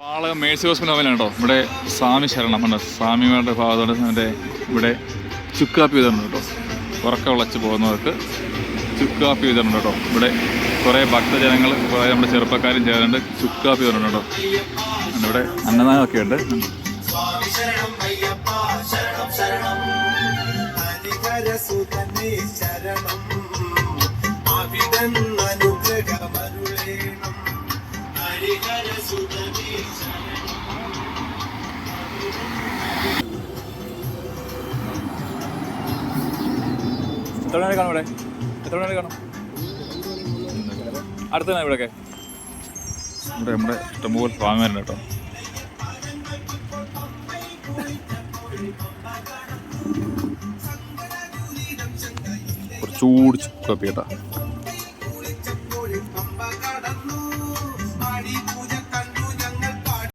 പാളകം Mercy hospital ഹോമിലാണ് കേട്ടോ. ഇവിടെ സ്വാമി ശരണം. ഉണ്ട് സ്വാമിമാരുടെ ഭാഗത്തോടെ എന്റെ ഇവിടെ ചുക്കാപ്പി വിതരണം കേട്ടോ. ഉറക്കം വിളച്ച് പോകുന്നവർക്ക് ചുക്കാപ്പി വിതരണം കേട്ടോ. ഇവിടെ കുറേ ഭക്തജനങ്ങൾ കുറേ നമ്മുടെ ചെറുപ്പക്കാരും ചേരുന്നുണ്ട്. ചുക്കാപ്പി വിതരണം കേട്ടോ. ഇവിടെ അന്നദാനമൊക്കെ ഉണ്ട്. ഹരിഹരസുതനേ ശരണം എത്ര മണി കാണും ഇവിടെ? എത്ര മണി കാണും അടുത്ത ഇവിടെയൊക്കെ. ഇവിടെ നമ്മുടെ ഇഷ്ടംപോലെ സ്വാമിമാരുണ്ട് കേട്ടോ. ചൂട് ചുക്കാപ്പി